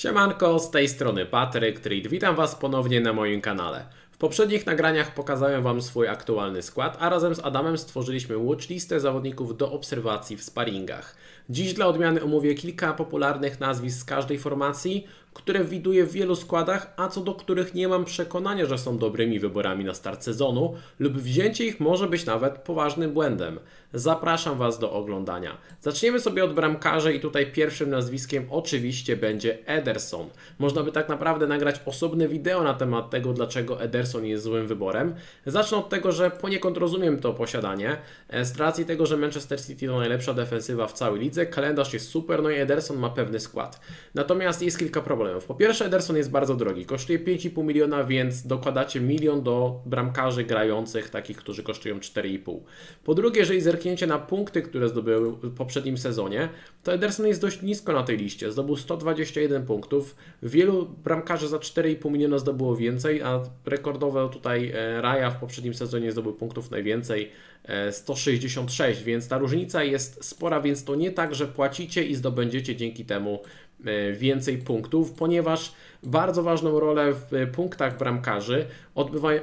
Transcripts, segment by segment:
Siemanko, z tej strony Patryk Treat. Witam Was ponownie na moim kanale. W poprzednich nagraniach pokazałem Wam swój aktualny skład, a razem z Adamem stworzyliśmy watchlistę zawodników do obserwacji w sparingach. Dziś dla odmiany omówię kilka popularnych nazwisk z każdej formacji, które widuję w wielu składach, a co do których nie mam przekonania, że są dobrymi wyborami na start sezonu, lub wzięcie ich może być nawet poważnym błędem. Zapraszam Was do oglądania. Zaczniemy sobie od bramkarzy i tutaj pierwszym nazwiskiem oczywiście będzie Ederson. Można by tak naprawdę nagrać osobne wideo na temat tego, dlaczego Ederson jest złym wyborem. Zacznę od tego, że poniekąd rozumiem to posiadanie. E, Z racji tego, że Manchester City to najlepsza defensywa w całej lidze, kalendarz jest super, no i Ederson ma pewny skład. Natomiast jest kilka problemów. Po pierwsze, Ederson jest bardzo drogi, kosztuje 5,5 miliona, więc dokładacie milion do bramkarzy grających, takich, którzy kosztują 4,5. Po drugie, jeżeli zerknięcie na punkty, które zdobył w poprzednim sezonie, to Ederson jest dość nisko na tej liście. Zdobył 121 punktów. Wielu bramkarzy za 4,5 miliona zdobyło więcej, a rekordowo tutaj e, Raja w poprzednim sezonie zdobył punktów najwięcej e, 166, więc ta różnica jest spora, więc to nie tak, że płacicie i zdobędziecie dzięki temu e, więcej punktów, ponieważ bardzo ważną rolę w e, punktach bramkarzy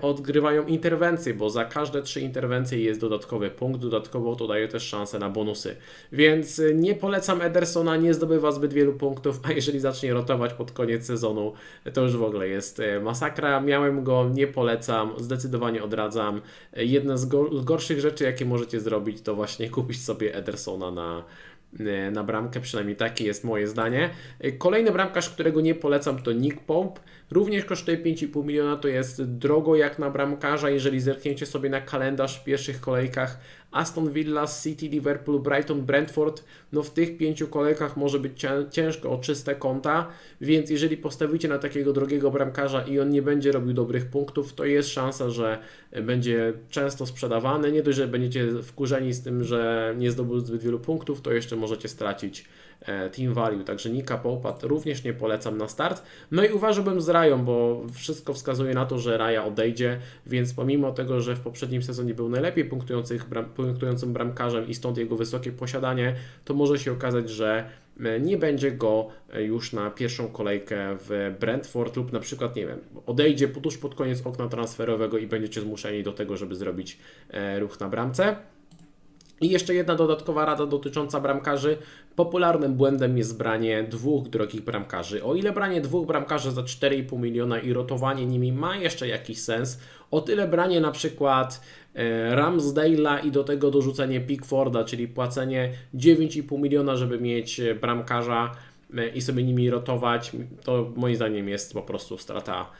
odgrywają interwencje, bo za każde trzy interwencje jest dodatkowy punkt, dodatkowo to daje też szansę na bonusy. Więc e, nie polecam Edersona, nie zdobywa zbyt wielu punktów, a jeżeli zacznie rotować pod koniec sezonu, to już w ogóle jest e, masakra. Miałem go, nie polecam, zdecydowanie odradzam. E, Jedna z go- z gorszych rzeczy, jakie możecie zrobić, to właśnie kupić sobie Edersona na e, na bramkę, przynajmniej takie jest moje zdanie. E, Kolejny bramkarz, którego nie polecam, to Nick Pope. Również kosztuje 5,5 miliona, to jest drogo jak na bramkarza, jeżeli zerkniecie sobie na kalendarz w pierwszych kolejkach Aston Villa, City, Liverpool, Brighton, Brentford, no w tych pięciu kolejkach może być cię- ciężko o czyste konta, więc jeżeli postawicie na takiego drogiego bramkarza i on nie będzie robił dobrych punktów, to jest szansa, że będzie często sprzedawany. Nie dość, że będziecie wkurzeni z tym, że nie zdobył zbyt wielu punktów, to jeszcze możecie stracić team value. Także Nika Połpat również nie polecam na start. No i uważałbym z Rają, bo wszystko wskazuje na to, że Raja odejdzie, więc pomimo tego, że w poprzednim sezonie był najlepiej bram, punktującym bramkarzem i stąd jego wysokie posiadanie, to może się okazać, że e, nie będzie go e, już na pierwszą kolejkę w Brentford lub na przykład, nie wiem, odejdzie tuż pod koniec okna transferowego i będziecie zmuszeni do tego, żeby zrobić e, ruch na bramce. I jeszcze jedna dodatkowa rada dotycząca bramkarzy. Popularnym błędem jest branie dwóch drogich bramkarzy. O ile branie dwóch bramkarzy za 4,5 miliona i rotowanie nimi ma jeszcze jakiś sens, o tyle branie na przykład e, Ramsdale'a i do tego dorzucenie Pickforda, czyli płacenie 9,5 miliona, żeby mieć bramkarza e, i sobie nimi rotować, to moim zdaniem jest po prostu strata,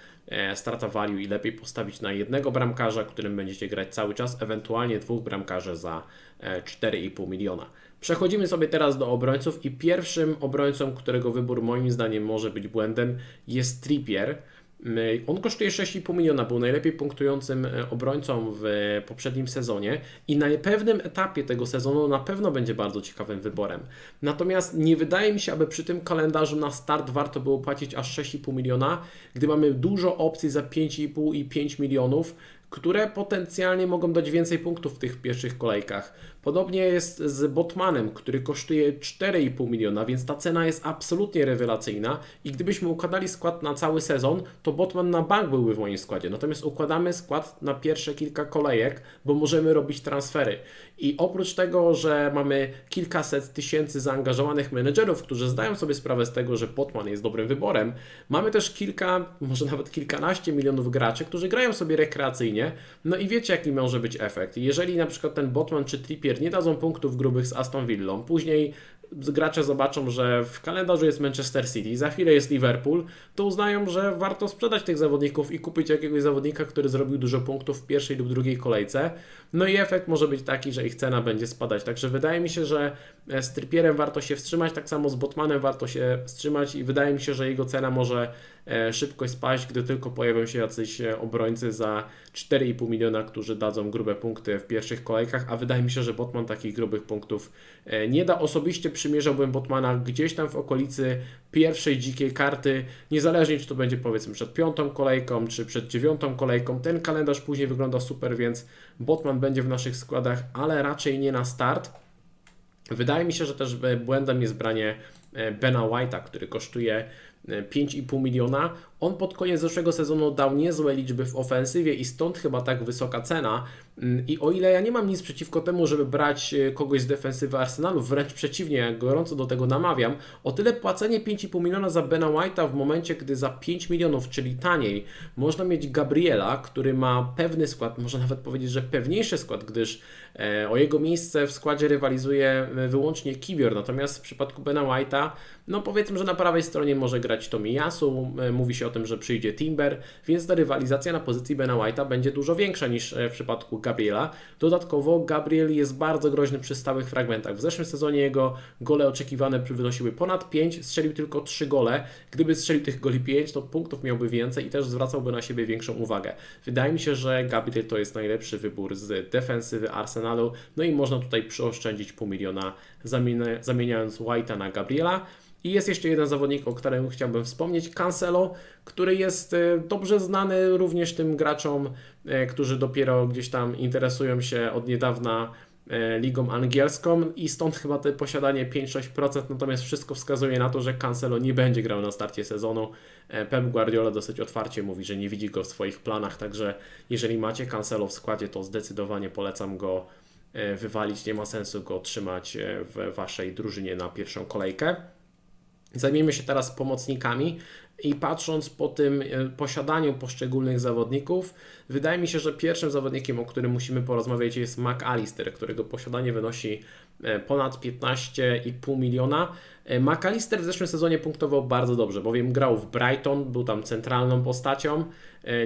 strata value i lepiej postawić na jednego bramkarza, którym będziecie grać cały czas, ewentualnie dwóch bramkarzy za e, 4,5 miliona. Przechodzimy sobie teraz do obrońców i pierwszym obrońcą, którego wybór moim zdaniem może być błędem jest Trippier. My- On kosztuje 6,5 miliona, był najlepiej punktującym e, obrońcą w e, poprzednim sezonie i na pewnym etapie tego sezonu na pewno będzie bardzo ciekawym wyborem. Natomiast nie wydaje mi się, aby przy tym kalendarzu na start warto było płacić aż 6,5 miliona, gdy mamy dużo opcji za 5,5 i 5 milionów, które potencjalnie mogą dać więcej punktów w tych pierwszych kolejkach. Podobnie jest z Botmanem, który kosztuje 4,5 miliona, więc ta cena jest absolutnie rewelacyjna i gdybyśmy układali skład na cały sezon, to Botman na bank byłby w moim składzie. Natomiast układamy skład na pierwsze kilka kolejek, bo możemy robić transfery. I oprócz tego, że mamy kilkaset tysięcy zaangażowanych menedżerów, którzy zdają sobie sprawę z tego, że Botman jest dobrym wyborem, mamy też kilka, może nawet kilkanaście milionów graczy, którzy grają sobie rekreacyjnie. No i wiecie, jaki może być efekt. Jeżeli na przykład ten Botman czy Trippier nie dadzą punktów grubych z Aston Villą, później gracze zobaczą, że w kalendarzu jest Manchester City, za chwilę jest Liverpool, to uznają, że warto sprzedać tych zawodników i kupić jakiegoś zawodnika, który zrobił dużo punktów w pierwszej lub drugiej kolejce. No i efekt może być taki, że ich cena będzie spadać. Także wydaje mi się, że e, z Trippierem warto się wstrzymać, tak samo z Botmanem warto się wstrzymać i wydaje mi się, że jego cena może e, szybko spaść, gdy tylko pojawią się jacyś e, obrońcy za 4,5 miliona, którzy dadzą grube punkty w pierwszych kolejkach, a wydaje mi się, że Botman takich grubych punktów nie da. Osobiście przymierzałbym Botmana gdzieś tam w okolicy pierwszej dzikiej karty, niezależnie czy to będzie powiedzmy przed piątą kolejką, czy przed dziewiątą kolejką. Ten kalendarz później wygląda super, więc Botman będzie w naszych składach, ale raczej nie na start. Wydaje mi się, że też błędem jest branie e, Bena White'a, który kosztuje 5,5 miliona. On pod koniec zeszłego sezonu dał niezłe liczby w ofensywie i stąd chyba tak wysoka cena. Mm, I o ile ja nie mam nic przeciwko temu, żeby brać e, kogoś z defensywy Arsenalu, wręcz przeciwnie, gorąco do tego namawiam, o tyle płacenie 5,5 miliona za Bena White'a w momencie, gdy za 5 milionów, czyli taniej, można mieć Gabriela, który ma pewny skład, można nawet powiedzieć, że pewniejszy skład, gdyż e, o jego miejsce w składzie rywalizuje e, wyłącznie Kiwior, natomiast w przypadku Bena White'a, no powiedzmy, że na prawej stronie może grać Tomiyasu, e, mówi się o tym, że przyjdzie Timber, więc ta rywalizacja na pozycji Bena White'a będzie dużo większa niż e, w przypadku Gabriela. Dodatkowo Gabriel jest bardzo groźny przy stałych fragmentach. W zeszłym sezonie jego gole oczekiwane wynosiły ponad 5, strzelił tylko 3 gole. Gdyby strzelił tych goli 5, to punktów miałby więcej i też zwracałby na siebie większą uwagę. Wydaje mi się, że Gabriel to jest najlepszy wybór z defensywy Arsenalu, no i można tutaj przyoszczędzić pół miliona zamieniając White'a na Gabriela. I jest jeszcze jeden zawodnik, o którym chciałbym wspomnieć, Cancelo, który jest e, dobrze znany również tym graczom, e, którzy dopiero gdzieś tam interesują się od niedawna e, ligą angielską i stąd chyba to posiadanie 5-6%, natomiast wszystko wskazuje na to, że Cancelo nie będzie grał na starcie sezonu. Pep Guardiola dosyć otwarcie mówi, że nie widzi go w swoich planach, także jeżeli macie Cancelo w składzie, to zdecydowanie polecam go wywalić, nie ma sensu go trzymać e, w waszej drużynie na pierwszą kolejkę. Zajmiemy się teraz pomocnikami i patrząc po tym e, posiadaniu poszczególnych zawodników, wydaje mi się, że pierwszym zawodnikiem, o którym musimy porozmawiać jest McAllister, którego posiadanie wynosi e, ponad 15,5 miliona. E, McAllister w zeszłym sezonie punktował bardzo dobrze, bowiem grał w Brighton, był tam centralną postacią, e,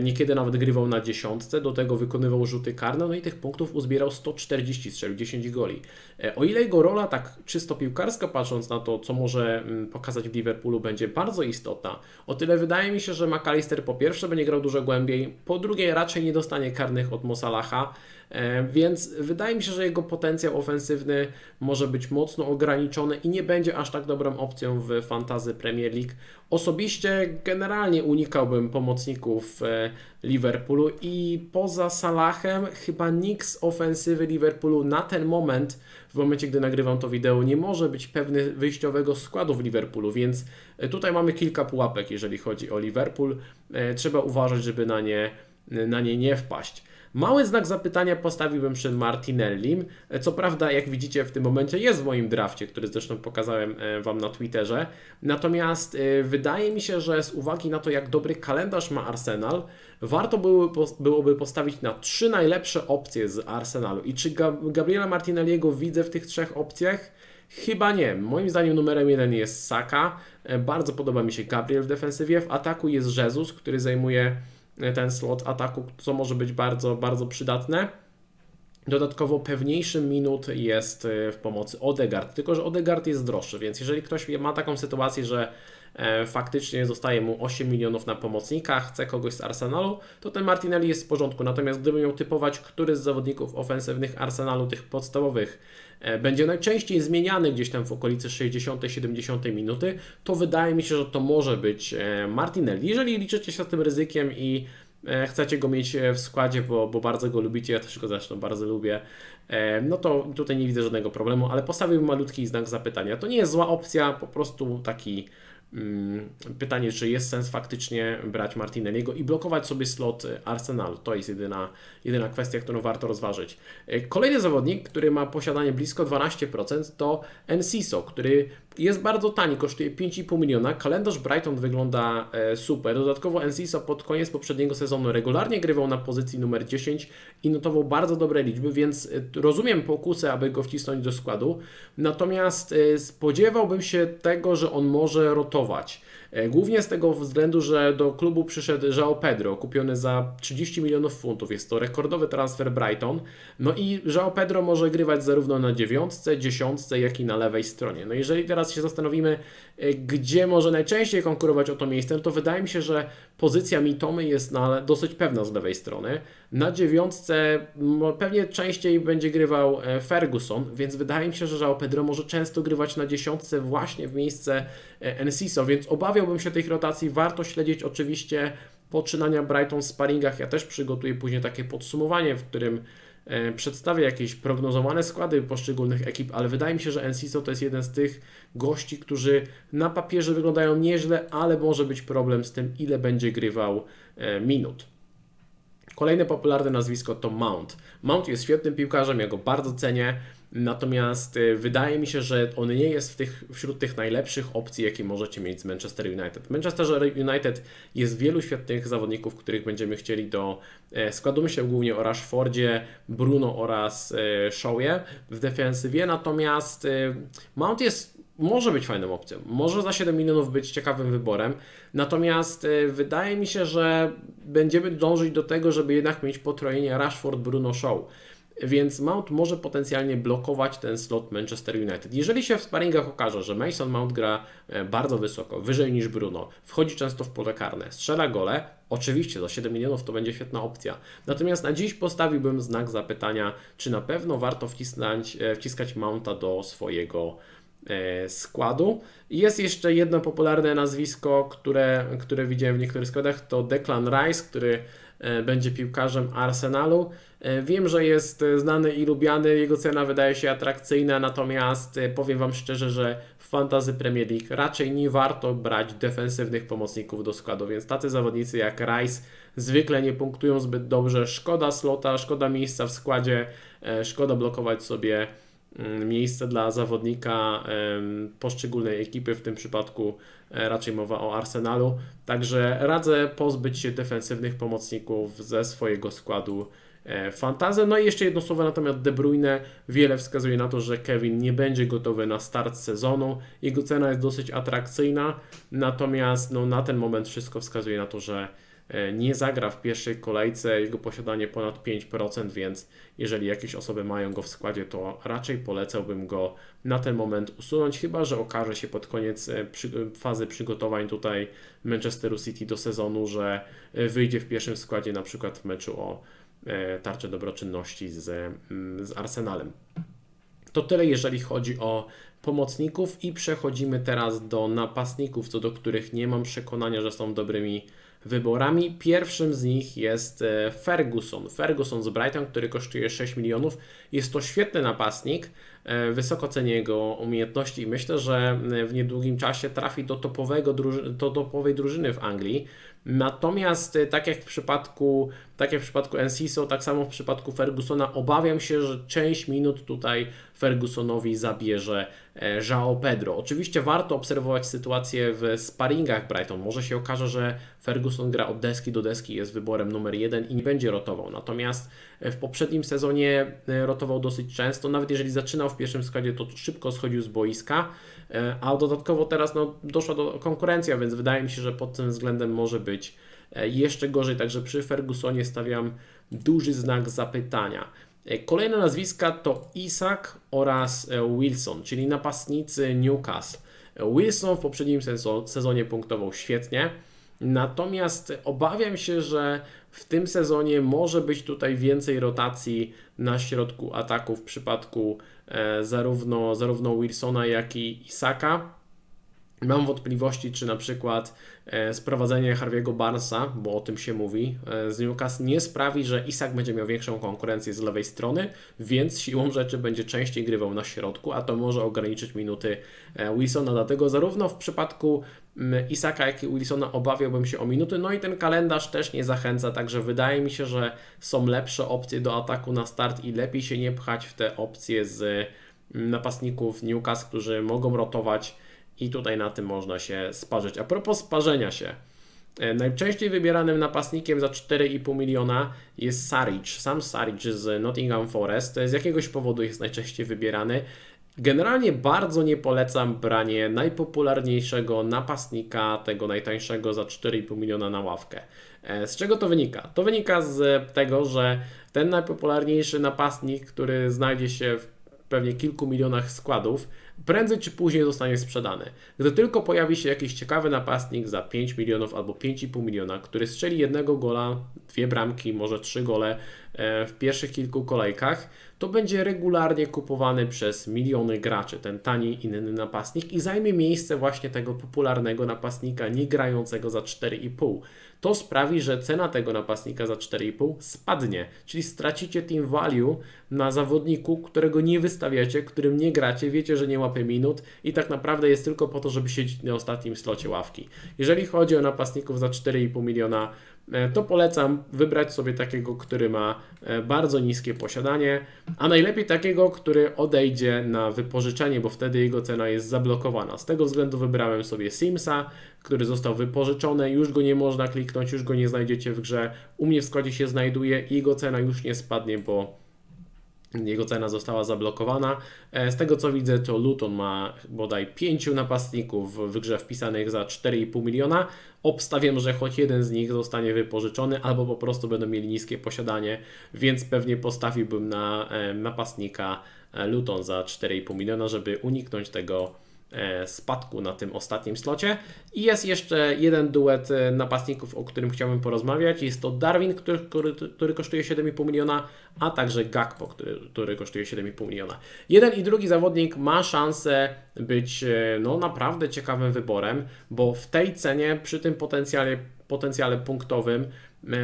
niekiedy nawet grywał na dziesiątce, do tego wykonywał rzuty karne, no i tych punktów uzbierał 140, strzelił 10 goli. E, O ile jego rola, tak czysto piłkarska, patrząc na to, co może mm, pokazać w Liverpoolu, będzie bardzo istotna, o tyle wydaje mi się, że McAllister po pierwsze będzie grał dużo głębiej, po drugie raczej nie dostanie karnych od Mosalaha, E, Więc wydaje mi się, że jego potencjał ofensywny może być mocno ograniczony i nie będzie aż tak dobrą opcją w fantazy Premier League. Osobiście generalnie unikałbym pomocników e, Liverpoolu i poza Salahem chyba nikt z ofensywy Liverpoolu na ten moment, w momencie gdy nagrywam to wideo, nie może być pewny wyjściowego składu w Liverpoolu, więc e, tutaj mamy kilka pułapek, jeżeli chodzi o Liverpool. E, Trzeba uważać, żeby na nie, na nie nie wpaść. Mały znak zapytania postawiłbym przed Martinellim. Co prawda, jak widzicie, w tym momencie jest w moim drafcie, który zresztą pokazałem e, Wam na Twitterze. Natomiast e, wydaje mi się, że z uwagi na to, jak dobry kalendarz ma Arsenal, warto byłoby, postawić na trzy najlepsze opcje z Arsenalu. I czy Gab- Gabriela Martinelliego widzę w tych trzech opcjach? Chyba nie. Moim zdaniem numerem jeden jest Saka. E, Bardzo podoba mi się Gabriel w defensywie. W ataku jest Jesus, który zajmuje e, ten slot ataku, co może być bardzo, bardzo przydatne. Dodatkowo pewniejszym minut jest e, w pomocy Odegaard, tylko że Odegaard jest droższy, więc jeżeli ktoś ma taką sytuację, że faktycznie zostaje mu 8 milionów na pomocnika, chce kogoś z Arsenalu, to ten Martinelli jest w porządku. Natomiast gdybym miał typować, który z zawodników ofensywnych Arsenalu, tych podstawowych, e, będzie najczęściej zmieniany gdzieś tam w okolicy 60-70 minuty, to wydaje mi się, że to może być e, Martinelli. Jeżeli liczycie się z tym ryzykiem i e, chcecie go mieć e, w składzie, bo, bo bardzo go lubicie, ja też go zresztą bardzo lubię, e, no to tutaj nie widzę żadnego problemu, ale postawiłbym malutki znak zapytania. To nie jest zła opcja, po prostu taki pytanie, czy jest sens faktycznie brać Martinelliego i blokować sobie slot Arsenal. To jest jedyna, jedyna kwestia, którą warto rozważyć. E, Kolejny zawodnik, który ma posiadanie blisko 12% to Enciso, który jest bardzo tani, kosztuje 5,5 miliona. Kalendarz Brighton wygląda e, super. Dodatkowo Enciso pod koniec poprzedniego sezonu regularnie grywał na pozycji numer 10 i notował bardzo dobre liczby, więc e, rozumiem pokusę, aby go wcisnąć do składu. Natomiast spodziewałbym się tego, że on może rotować. E, Głównie z tego względu, że do klubu przyszedł João Pedro, kupiony za 30 milionów funtów. Jest to rekordowy transfer Brighton. No i João Pedro może grywać zarówno na dziewiątce, dziesiątce, jak i na lewej stronie. No jeżeli teraz się zastanowimy, e, gdzie może najczęściej konkurować o to miejsce, no to wydaje mi się, że pozycja Mitomy jest na, dosyć pewna z lewej strony. Na dziewiątce pewnie częściej będzie grywał e, Ferguson, więc wydaje mi się, że João Pedro może często grywać na dziesiątce właśnie w miejsce e, Enciso, więc obawiałbym się tych rotacji. Warto śledzić oczywiście poczynania Brighton w sparingach. Ja też przygotuję później takie podsumowanie, w którym e, przedstawię jakieś prognozowane składy poszczególnych ekip, ale wydaje mi się, że Enciso to jest jeden z tych gości, którzy na papierze wyglądają nieźle, ale może być problem z tym, ile będzie grywał minut. Kolejne popularne nazwisko to Mount. Mount jest świetnym piłkarzem, ja go bardzo cenię. Natomiast y, wydaje mi się, że on nie jest w tych, wśród tych najlepszych opcji, jakie możecie mieć z Manchester United. W Manchester United jest wielu świetnych zawodników, których będziemy chcieli do e, składu. Myślę głównie o Rashfordzie, Bruno oraz e, Shawie w defensywie. Natomiast e, Mount jest może być fajną opcją. Może za 7 milionów być ciekawym wyborem. Natomiast wydaje mi się, że będziemy dążyć do tego, żeby jednak mieć potrojenie Rashford, Bruno, Shaw więc Mount może potencjalnie blokować ten slot Manchester United. Jeżeli się w sparingach okaże, że Mason Mount gra e, bardzo wysoko, wyżej niż Bruno, wchodzi często w pole karne, strzela gole, oczywiście za 7 milionów to będzie świetna opcja. Natomiast na dziś postawiłbym znak zapytania, czy na pewno warto wcisnąć, e, wciskać Mounta do swojego e, składu. Jest jeszcze jedno popularne nazwisko, które, które widziałem w niektórych składach, to Declan Rice, który będzie piłkarzem Arsenalu. E, wiem, że jest e, znany i lubiany, jego cena wydaje się atrakcyjna, natomiast e, powiem Wam szczerze, że w Fantasy Premier League raczej nie warto brać defensywnych pomocników do składu, więc tacy zawodnicy jak Rice zwykle nie punktują zbyt dobrze. Szkoda slota, szkoda miejsca w składzie, szkoda blokować sobie miejsce dla zawodnika poszczególnej ekipy, w tym przypadku raczej mowa o Arsenalu. Także radzę pozbyć się defensywnych pomocników ze swojego składu E, fantazę. No i jeszcze jedno słowo na temat De Bruyne. Wiele wskazuje na to, że Kevin nie będzie gotowy na start sezonu. Jego cena jest dosyć atrakcyjna, natomiast no, na ten moment wszystko wskazuje na to, że e, nie zagra w pierwszej kolejce, jego posiadanie ponad 5%, więc jeżeli jakieś osoby mają go w składzie, to raczej polecałbym go na ten moment usunąć, chyba że okaże się pod koniec e, fazy przygotowań tutaj Manchesteru City do sezonu, że wyjdzie w pierwszym składzie na przykład w meczu o E, tarczę dobroczynności z, z Arsenalem. To tyle, jeżeli chodzi o pomocników i przechodzimy teraz do napastników, co do których nie mam przekonania, że są dobrymi wyborami. Pierwszym z nich jest e, Ferguson. Ferguson z Brighton, który kosztuje 6 milionów. Jest to świetny napastnik, wysoko cenię jego umiejętności i myślę, że w niedługim czasie trafi do, topowego, do topowej drużyny w Anglii. Natomiast y, tak jak w przypadku, tak jak w przypadku Enciso, tak samo w przypadku Fergusona, obawiam się, że część minut tutaj Fergusonowi zabierze e, João Pedro. Oczywiście warto obserwować sytuację w sparingach Brighton. Może się okaże, że Ferguson gra od deski do deski, jest wyborem numer jeden i nie będzie rotował. Natomiast e, w poprzednim sezonie e, rotował dosyć często. Nawet jeżeli zaczynał w pierwszym składzie, to szybko schodził z boiska. A dodatkowo teraz no, doszła do konkurencja, więc wydaje mi się, że pod tym względem może być jeszcze gorzej. Także przy Fergusonie stawiam duży znak zapytania. E, kolejne nazwiska to Isak oraz e, Wilson, czyli napastnicy Newcastle. E, Wilson w poprzednim sezonie punktował świetnie, natomiast obawiam się, że w tym sezonie może być tutaj więcej rotacji na środku ataku w przypadku zarówno, zarówno Wilsona, jak i Isaka. Mam wątpliwości, czy na przykład e, sprowadzenie Harvey'ego Barnesa, bo o tym się mówi, e, z Newcastle nie sprawi, że Isak będzie miał większą konkurencję z lewej strony, więc siłą rzeczy będzie częściej grywał na środku, a to może ograniczyć minuty e, Wilsona. Dlatego zarówno w przypadku Isaka, jak i Wilsona obawiałbym się o minuty. No i ten kalendarz też nie zachęca, także wydaje mi się, że są lepsze opcje do ataku na start i lepiej się nie pchać w te opcje z napastników Newcastle, którzy mogą rotować i tutaj na tym można się sparzyć. A propos sparzenia się, e, najczęściej wybieranym napastnikiem za 4,5 miliona jest Saric. Sam Saric z Nottingham Forest. Z jakiegoś powodu jest najczęściej wybierany. Generalnie bardzo nie polecam branie najpopularniejszego napastnika, tego najtańszego za 4,5 miliona na ławkę. E, z czego to wynika? To wynika z tego, że ten najpopularniejszy napastnik, który znajdzie się w pewnie kilku milionach składów, prędzej czy później zostanie sprzedany. Gdy tylko pojawi się jakiś ciekawy napastnik za 5 milionów albo 5,5 miliona, który strzeli jednego gola, dwie bramki, może trzy gole e, w pierwszych kilku kolejkach, to będzie regularnie kupowany przez miliony graczy, ten tani inny napastnik i zajmie miejsce właśnie tego popularnego napastnika nie grającego za 4,5. To sprawi, że cena tego napastnika za 4,5 spadnie, czyli stracicie team value na zawodniku, którego nie wystawiacie, którym nie gracie, wiecie, że nie łapie minut i tak naprawdę jest tylko po to, żeby siedzieć na ostatnim slocie ławki. Jeżeli chodzi o napastników za 4,5 miliona, e, to polecam wybrać sobie takiego, który ma e, bardzo niskie posiadanie, a najlepiej takiego, który odejdzie na wypożyczenie, bo wtedy jego cena jest zablokowana. Z tego względu wybrałem sobie Simsa, który został wypożyczony, już go nie można kliknąć, już go nie znajdziecie w grze. U mnie w składzie się znajduje i jego cena już nie spadnie, bo jego cena została zablokowana. E, Z tego co widzę, to Luton ma bodaj 5 napastników w grze wpisanych za 4,5 miliona. Obstawiam, że choć jeden z nich zostanie wypożyczony, albo po prostu będą mieli niskie posiadanie, więc pewnie postawiłbym na e, napastnika e, Luton za 4,5 miliona, żeby uniknąć tego spadku na tym ostatnim slocie. I jest jeszcze jeden duet e, napastników, o którym chciałbym porozmawiać. Jest to Darwin, który, który, który kosztuje 7,5 miliona, a także Gakpo, który, który kosztuje 7,5 miliona. Jeden i drugi zawodnik ma szansę być e, no, naprawdę ciekawym wyborem, bo w tej cenie, przy tym potencjale, potencjale punktowym, e,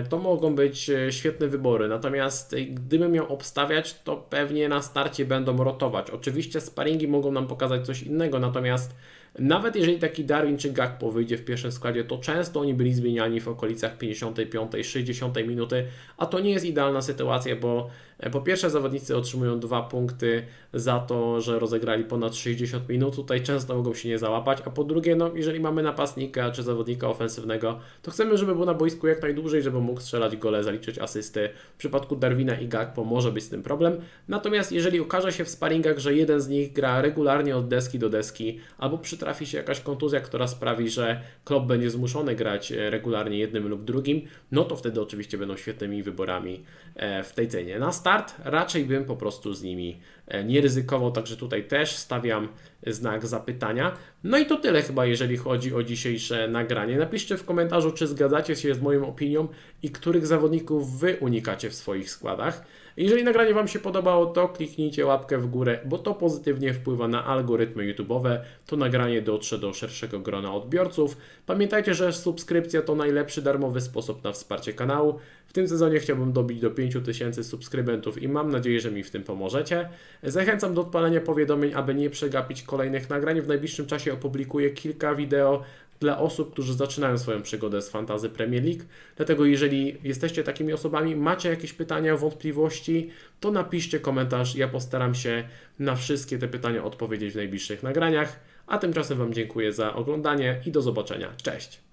to mogą być e, świetne wybory. Natomiast e, gdybym miał obstawiać, to pewnie na starcie będą rotować. Oczywiście sparingi mogą nam pokazać coś innego, natomiast nawet jeżeli taki Darwin czy Gakpo wyjdzie w pierwszym składzie, to często oni byli zmieniani w okolicach 55, 60 minuty, a to nie jest idealna sytuacja, bo e, po pierwsze zawodnicy otrzymują dwa punkty za to, że rozegrali ponad 60 minut, tutaj często mogą się nie załapać, a po drugie, no jeżeli mamy napastnika czy zawodnika ofensywnego, to chcemy, żeby był na boisku jak najdłużej, żeby mógł strzelać gole, zaliczyć asysty. W przypadku Darwina i Gakpo może być z tym problem, natomiast jeżeli okaże się w sparingach, że jeden z nich gra regularnie od deski do deski, albo przytrafi się jakaś kontuzja, która sprawi, że Klopp będzie zmuszony grać e, regularnie jednym lub drugim, no to wtedy oczywiście będą świetnymi wyborami e, w tej cenie. Na start raczej bym po prostu z nimi e, nie ryzykował, także tutaj też stawiam znak zapytania. No i to tyle chyba, jeżeli chodzi o dzisiejsze nagranie. Napiszcie w komentarzu, czy zgadzacie się z moją opinią i których zawodników Wy unikacie w swoich składach. Jeżeli nagranie Wam się podobało, to kliknijcie łapkę w górę, bo to pozytywnie wpływa na algorytmy YouTube'owe. To nagranie dotrze do szerszego grona odbiorców. Pamiętajcie, że subskrypcja to najlepszy darmowy sposób na wsparcie kanału. W tym sezonie chciałbym dobić do 5000 subskrybentów i mam nadzieję, że mi w tym pomożecie. Zachęcam do odpalenia powiadomień, aby nie przegapić kolejnych nagrań. W najbliższym czasie opublikuję kilka wideo dla osób, którzy zaczynają swoją przygodę z Fantazy Premier League. Dlatego jeżeli jesteście takimi osobami, macie jakieś pytania, wątpliwości, to napiszcie komentarz. Ja postaram się na wszystkie te pytania odpowiedzieć w najbliższych nagraniach. A tymczasem Wam dziękuję za oglądanie i do zobaczenia. Cześć!